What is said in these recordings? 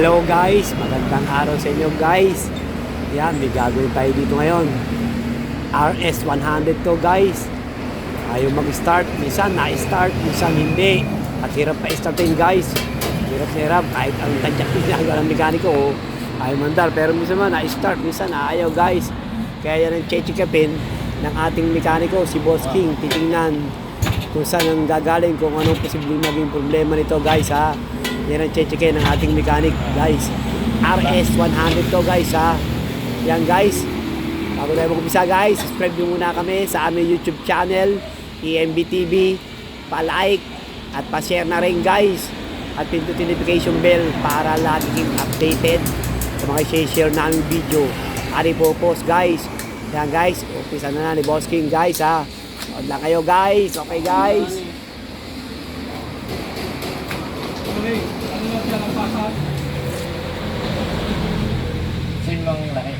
Hello guys, magandang araw sa inyo guys. Yan, may gagawin tayo dito ngayon. RS100 to guys. Ayaw mag-start, minsan na-start, minsan hindi. At hirap pa startin guys. Hirap na hirap, kahit ang tadyak na ginagawa ng mekaniko, oh, ayaw mandar. Pero minsan man na-start, minsan ayaw guys. Kaya yan ang chechikapin ng ating mekaniko, si Boss King. Titingnan kung saan ang gagaling, kung anong posibleng maging problema nito guys ha. Yan ang chechekin ng ating mechanic guys. RS100 to guys ha. Yan guys. Bago tayo mag-umpisa guys, subscribe nyo muna kami sa aming YouTube channel, EMB TV. Pa-like at pa-share na rin guys. At pindutin notification bell para lagi kayong updated sa mga share namin video. Ari po post guys. Yan guys, umpisa na na ni Boss King guys ha. Huwag lang kayo guys. Okay guys. Same lang laki.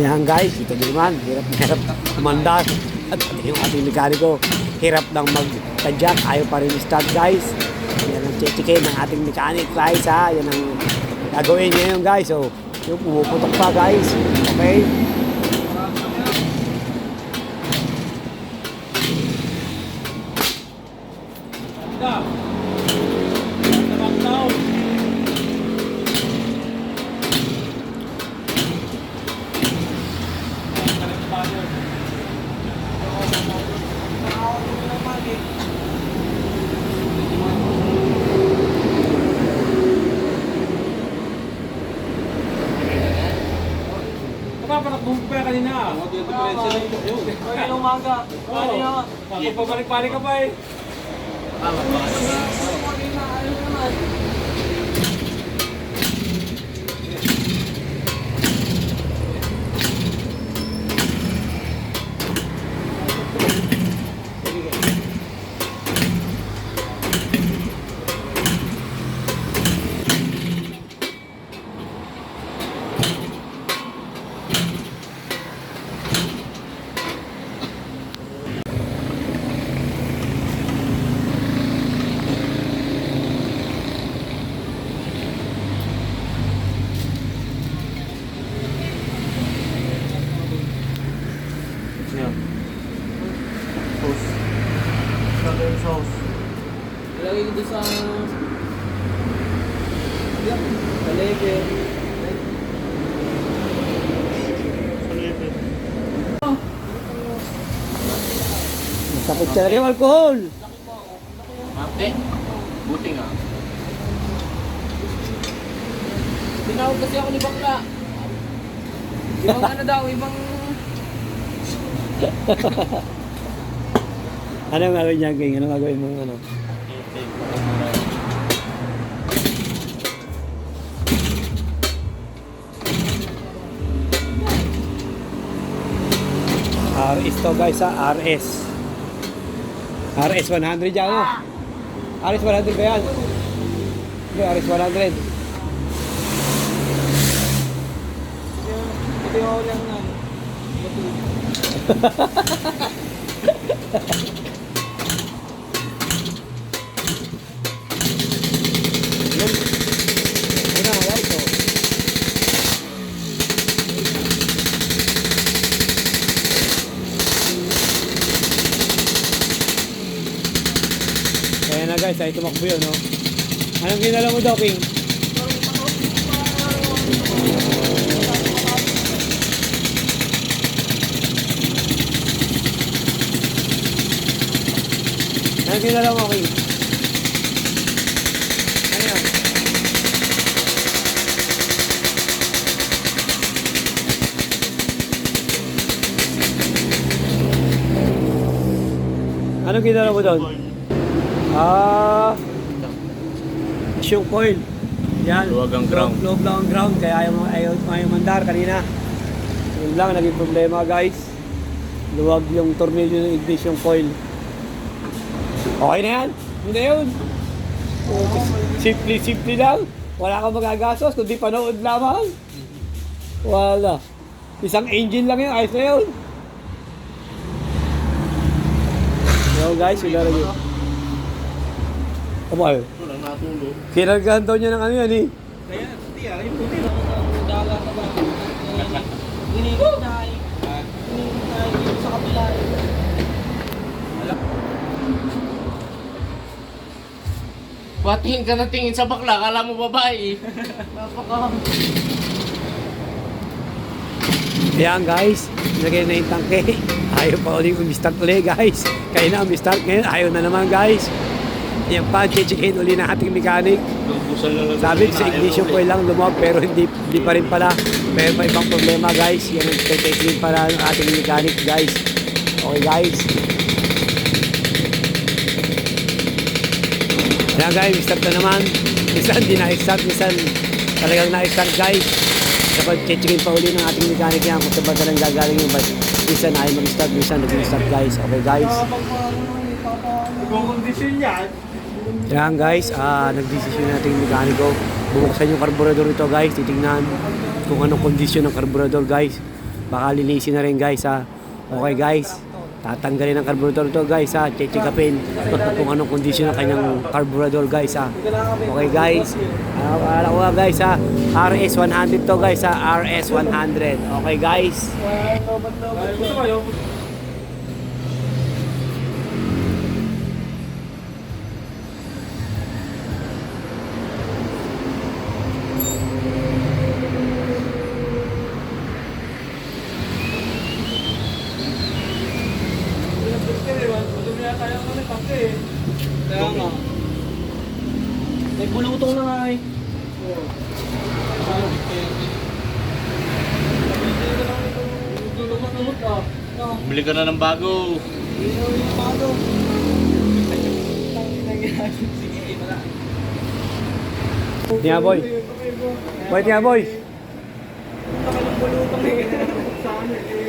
Yan guys, ito din naman, hirap na hirap kumandar. At yung ating mekaniko, hirap lang mag-tadyak, ayaw pa rin start guys. Yan ang chichikin ng ating mechanic guys ha. Yan ang gagawin niya yun guys. So, yung pumuputok pa guys. Okay? Papatakbo Ako pabalik-balik ka pa eh. Ilagay ko doon sa... Yan. Kalege. Masakit talaga yung alcohol. Ate. Buti nga. Tinawag kasi ako ni Bakla. Ibang ano daw, ibang... Anong gagawin niya, King? Anong gagawin mo? Ano? RS to guys ha, RS. RS 100 yan ano? RS 100 ba yan? Hindi, RS 100. Ito yung lang na. Yun. Yun na guys. Oh. Ay tumakbo yun, no? Anong ginala mo daw, King? Anong ginala mo, King? Ano? Anong ginala mo doon? Ah, yung coil. Yan. Luwag ang ground. Loob lang ang ground, kaya ayaw, ayaw, ayaw mandar kanina. Yun lang, naging problema guys. Luwag yung tornilyo ng ignition coil. Okay na yan. Yun na yun. Oh, simple, simple lang. Wala kang magagastos, kundi panood lamang. Wala. Isang engine lang yun, ayos na yun. Yo guys, yun lang yun. Ano kayo? Walang natulog. Kinagahan daw niya ng ano yan eh. Kaya, hindi ah, yung puti. Daga ka ba? Inikot na ay. Inikot na ay sa kabila. Patingin ka na tingin sa bakla, kala mo babae. Napaka... Ayan guys, nagay na yung tangke. Ayaw pa ulit umistart ulit guys. Kaya na umistart ngayon, ayaw na naman guys. Yan pa, chichikin uli ng ating mechanic. Sabi sa ignition ko lang lumawag pero hindi, hindi pa rin pala. Pero may ibang problema guys. Yan ang titikling pala ng ating mechanic guys. Okay guys. Ayan guys, start na naman. Minsan di na-start, minsan talagang na-start guys. Kapag chichikin pa uli ng ating mechanic yan kung saan talagang gagaling yung bus. Minsan ay mag-start, minsan nag-start guys. Okay guys. Ibang kondisyon yan. Yan guys, ah nagdesisyon natin yung mekaniko. Bubuksan yung karburador ito guys. Titingnan kung anong kondisyon ng karburador guys. Baka linisin na rin guys ha. Okay guys. Tatanggalin ang karburador ito guys ha. Check-checkapin kung anong kondisyon ng kanyang karburador guys ha. Okay guys. Ano ko guys ha. RS 100 to guys ha. RS 100. Okay guys. Gusto kayo? Kaya nga. May bulutong na nga eh. Bili ka na ng bago. Tingnan boy. Boy, tingnan boy. Ang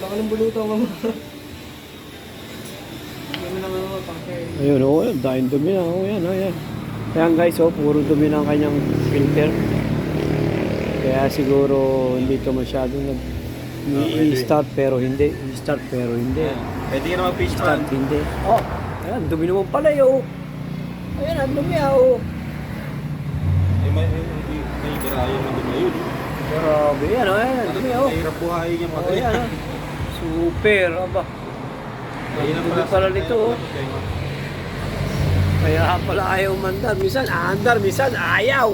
baka ng bulutong mo. Hindi mo naman ako pangkay. Ayun, oh, oh, dahil dumi na. Oh, yan, oh, yan. Ayan guys, oh, puro dumi na ang kanyang filter. Kaya siguro hindi to masyadong nag i-start pero hindi. I-start pero hindi. Pwede ka na mag-fish Start hindi. Oh, ayan, dumi naman pala eh, oh. Ayan, ang dumi ah, oh. Eh, may, may, may, garayan na din ngayon. Grabe yan, oh, ayan, ang dumi, oh. Mahirap buhayin yung Oh, yan, oh. Super, aba. Mahirap Dumi pala nito, oh. Kaya pala ayaw mandar. Minsan aandar, minsan ayaw.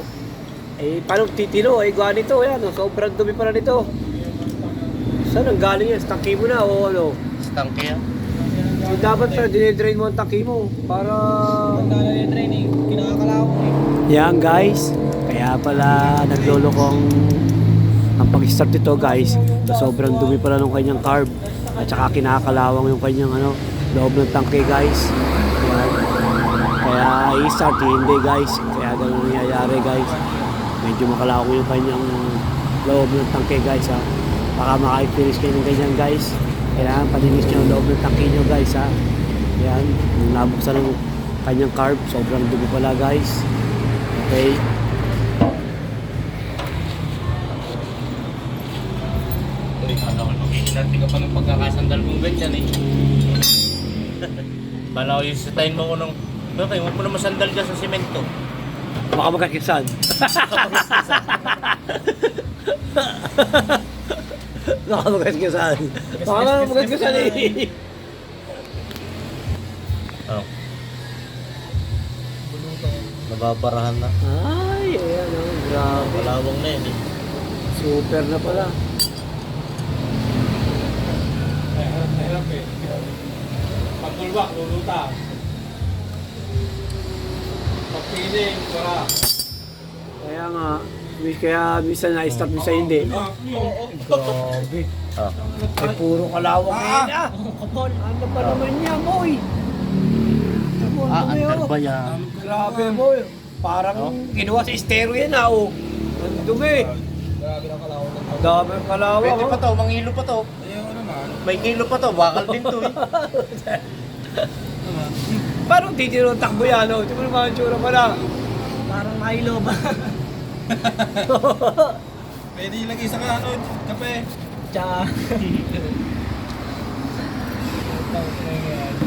Eh, paano titino? Eh, gawa nito. Yan, oh, sobrang dumi pala nito. Saan ang galing yan? Sa tangki mo na o ano? Stangke yan. So, dapat pala dinidrain mo ang tangki mo para... Pagkala yung training, kinakalawang eh. Yan guys. Kaya pala naglulokong ang pag-start nito guys. So, sobrang dumi pala ng kanyang carb. At saka kinakalawang yung kanyang ano, loob ng tangke guys. Yan. Kaya i-start hindi guys. Kaya ganun nangyayari guys. Medyo makalawang yung kanyang loob ng tangke guys ha. Baka maka-finish kayo ng ganyan guys. Kailangan paninis nyo ang loob ng tangke nyo guys ha. Yan. Nabuksan ng kanyang carb, sobrang dugo pala guys. Okay. Dati ka ng pagkakasandal kong ganyan eh. Bala ko yung sitain mo ko nung... Bakit, huwag mo naman sandal dyan sa simento. Baka magkakisan. Baka magkakisan. Baka magkakisan eh. Oh. Nababarahan na. Ay, ayan oh, grabe. Malawang na yun eh. Super na pala. Hirap na hirap eh. Pagtulbak, luluta. Pagpiling, para. Kaya nga, mis- kaya minsan na-stop, minsan hindi. Grabe. Ah. Ay, puro kalawang ah. Kapal, ano ba naman niya, boy? Ano. Ah, Ang dumi, antar oh. ba yan? Grabe mo. Parang ginawa sa estero yan ah. Oh. Ang dumi. Grabe na kalawang ng Ang dami ng kalawang. Pwede pa oh. to, mangilo pa to. Ayaw naman. May kilo pa to, bakal din to eh. Parang titiro ang takbo yan. Oh. Di mo naman ang tsura pala. Parang Milo ba? Pwede ilagay sa ano, kape. Tsaka...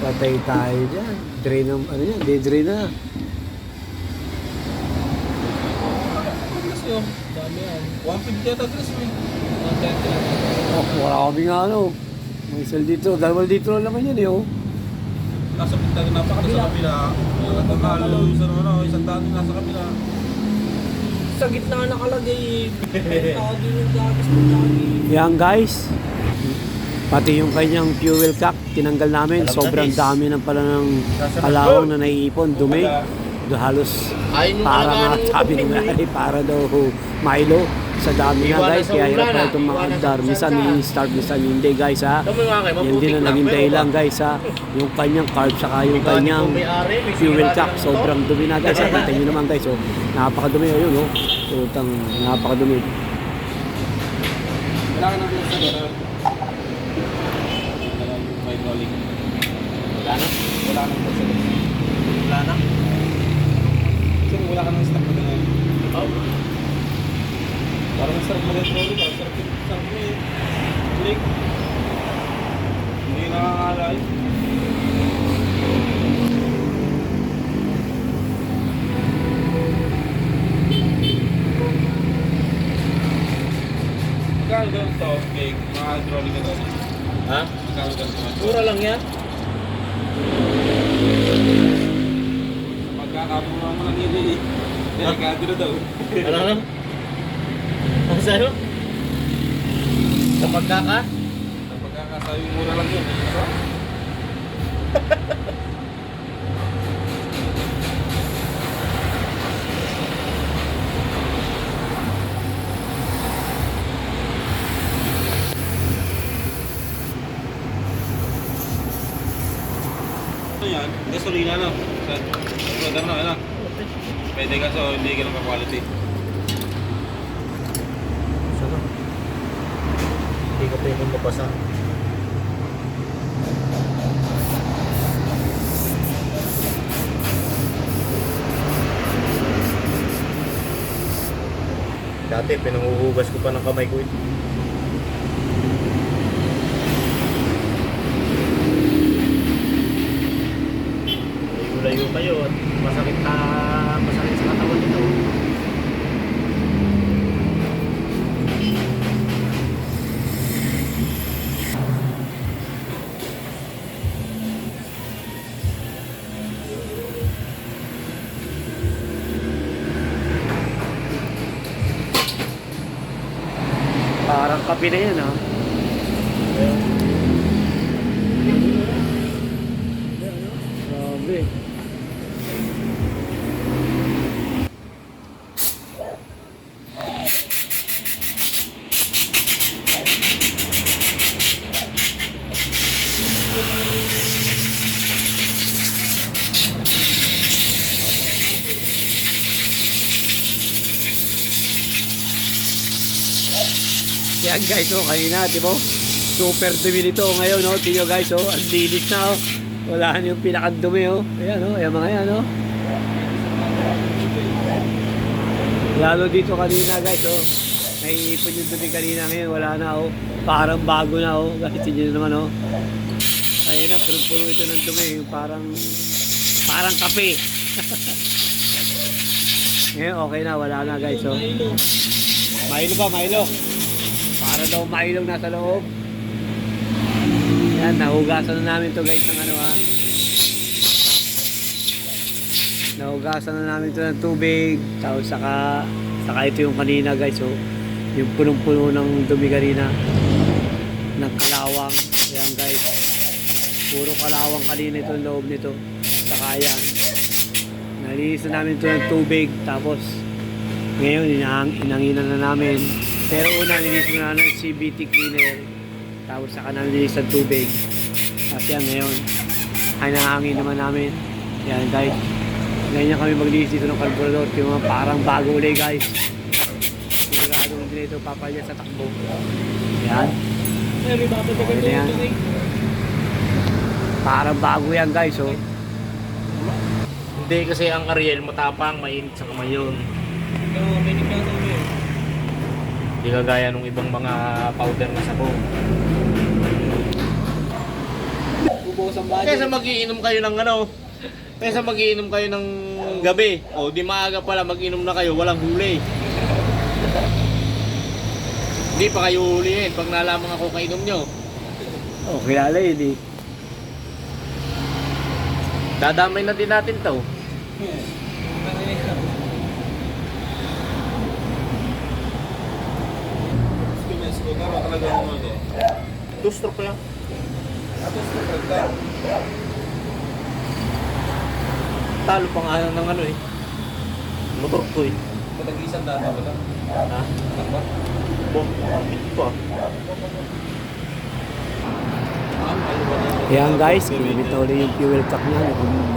Patay tayo dyan. Drain ng, ano yan, de-drain na. Yun. Dami yan. 150 yata gas mo eh. Oh, wala kami nga ano. May isang litro. Dalawang litro lang naman yan eh. Oh. Nasa pintag napakita sa kabila. Ang pagkalo sa ano, isang daan nasa kabila. Sa gitna nakalagay yung ng. Yan guys. Pati yung kanyang fuel cap, tinanggal namin. Alam na, Sobrang dami ng pala ng kalawang na naiipon, dumi. Do halos Ayun yung para nga ng sabi ni Mary, para daw Milo. Sa dami nga guys, kaya hirap na itong mga andar. Minsan ulan. i-start, minsan hindi guys ha. Yan din ang lang. naging dahilan guys ha. Yung kanyang carb saka yung kanyang fuel cap. lang. Sobrang dumi na guys. ha. Kita nyo naman guys. Oh. Napakadumi. Ayun oh. Utang napakadumi. Wala ka nang sa hydraulic. Wala na? Wala nang sa Wala na? Kasi wala ka nang stock na ganyan. Oh. Parang sarap mag-hydraulic. Parang sarap sarap mo eh. Click. Hindi nakakalay. Magkano ganun to? Big, mga hydraulic na to. Ha? Magkano ganun to? Mura lang yan. Pagkakapuha mo lang yun eh. Delikado na daw. Ano lang? Ang sa'yo? Sa pagkaka? Sa pagkakasabi mura lang yun. Ano yan? Gasolina na. Sa Brother na, ano? Pwede ka so hindi ganun ka-quality. Sarap. Hindi ka pwedeng mabasa. Dati, pinanguhugas ko pa ng kamay ko ito. Layo-layo kayo at masakit na masakit sa katawan nito. Parang kape na yan ha. Grabe. Yan guys, oh, kanina, di ba? Super dumi nito ngayon, no? Tingnan guys, oh, ang linis na, oh. Wala yung pinakadumi, oh. Ayan, oh, ayan mga yan, oh. Lalo dito kanina, guys, oh. Naiipon yung dumi kanina ngayon, wala na, oh. Parang bago na, oh. Guys, nyo naman, oh. Ayun na, punong-puno ito ng dumi, parang, parang kape. ngayon, okay na, wala na, guys, oh. Milo ba? Milo? Para daw Milo nasa loob. Yan, nahugasan na namin to guys ng ano ha. Nahugasan na namin to ng tubig. Tapos saka, saka ito yung kanina guys oh. Yung punong-puno ng dumi kanina. Ng kalawang. Yan guys. Puro kalawang kanina ito ang loob nito. Saka yan. Nalinis na namin ito ng tubig. Tapos ngayon, inang, inanginan na namin. Pero una, nilinis mo na ng CBT cleaner. Tapos saka namin nilinis ng tubig. At yan, ngayon, ay nahangin naman namin. Yan guys. Ganyan kami maglinis dito ng carburetor. Yung mga parang bago ulit guys. Sigurado hindi ito papalya sa takbo. Yan. Okay na yan. eh. Parang bago yan guys. Oh. Hindi kasi ang Ariel matapang, mainit sa kamay yun. Pero may mo yun. Hindi kagaya nung ibang mga powder na sabon. Bubuhos ang budget. Kesa magiinom kayo ng ano, kesa magiinom kayo ng gabi, o di maaga pala magiinom na kayo, walang huli. Hindi pa kayo hulihin pag nalaman ako kainom nyo. Oh, kilala yun eh. Dadamay na din natin to. Scooter o talaga ano to? Two stroke lang. Talo pa nga ng ano eh. Motor ko eh. Matag-isang data ba lang? Ha? Takba? Bo, hindi pa. Yan guys, ginamit na ulit yung fuel cap niya.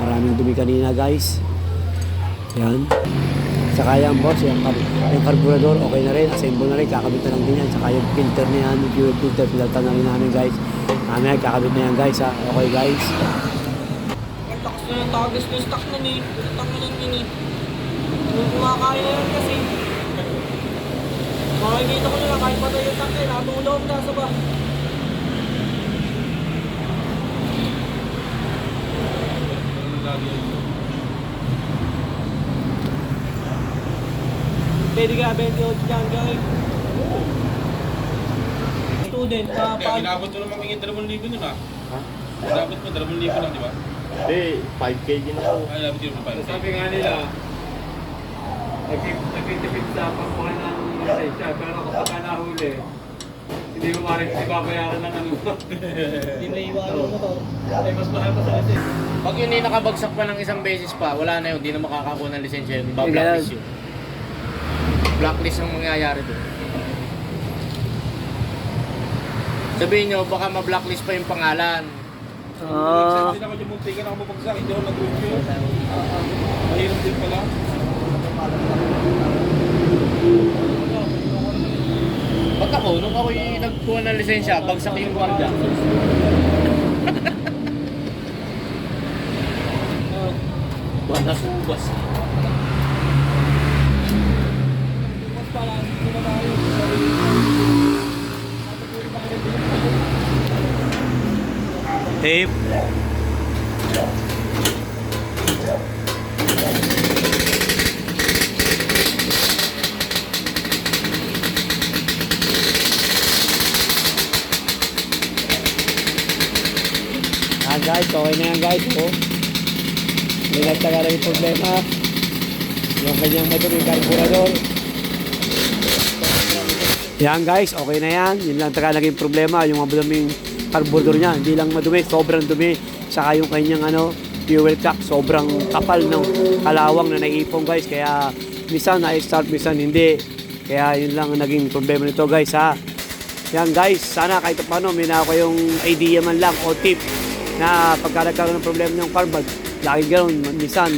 Maraming dumi kanina guys. Yan. Saka yan boss, yung, kar yung carburetor okay na rin. Assemble na rin, kakabit na lang din yan. Saka yung filter niya, yung fuel filter, pinaltan na rin namin guys. Mamaya kakabit na yan guys ha. Okay guys. Ang lakas na yung tagas ng stock eh. Na lang yun eh. Kung kumakaya na yan kasi. Makikita ko na lang kahit patay yung stock eh. Natulog na sa ba. Pwede ka 28 dyan guys. Student, uh, Kaya pag inabot mo naman kaging 2,000 nun ah. Ha? Inabot mo 2,000 lang, di ba? Hindi, 5k din ako. Ay, inabot yun pa. Sabi nga nila, nagtip- nagtitipid sa pagkuha ng lisensya, pero kapag ka nahuli, hindi mo maaaring hindi babayaran ng ano. hindi may iwanan mo to. Ay, mas mahal pa sa lisensya. Pag yun ay nakabagsak pa ng isang beses pa, wala na yun, hindi na makakakuha ng lisensya yun. Ganun. yun. Blacklist ang mangyayari doon. Sabihin nyo, baka ma-blacklist pa yung pangalan. Ah, Hindi ako yung muntikan ako mapagsak, hindi ako nag-review. Mahirap din pala. Ba't ako, nung ako yung nagkuha ng lisensya, bagsak yung gwardiya. Wala subas. Tape. Ah guys, okay na yan guys. Oh. May nagtaga yung problema. Yung kanyang motor, yung carburetor. Yan guys, okay na yan. Yun lang taga naging problema. Yung maduming carburetor niya. Hindi lang madumi, sobrang dumi. Saka yung kanyang ano, fuel cap, sobrang kapal ng kalawang na naipon guys. Kaya minsan na-start, minsan hindi. Kaya yun lang ang naging problema nito guys ha. Yan guys, sana kahit paano may na kayong idea man lang o tip na pagka nagkaroon ng problema ng carbon, lagi ganoon, minsan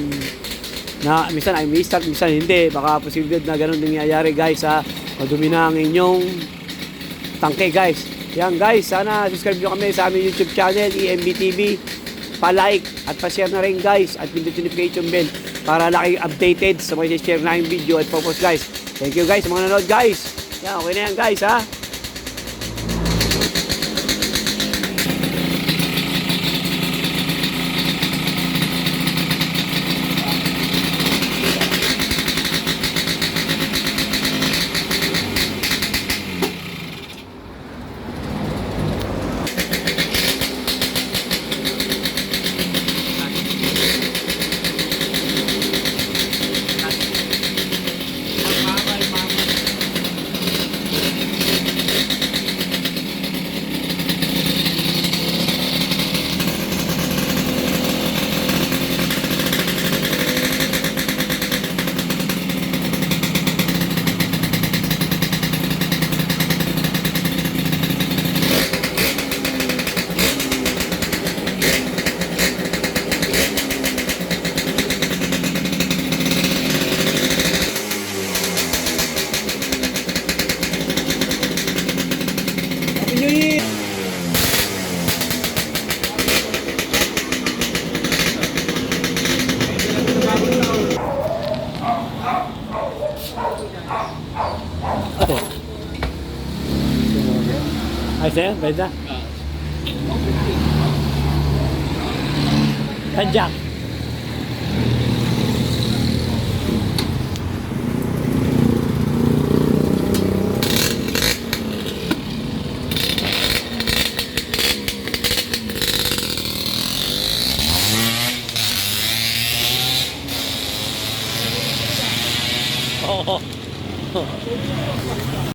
na minsan ay may start, minsan hindi. Baka posible na ganun nangyayari guys ha. Madumi na ang inyong tangke guys. Yan guys, sana subscribe nyo kami sa aming YouTube channel, EMB TV. Pa-like at pa-share na rin guys at pindutin notification bell para laki updated sa mga share na yung video at focus guys. Thank you guys sa mga nanood guys. Yan, okay na yan guys ha. Ay, sa'yo? Bayad na? Ah. Tadyak.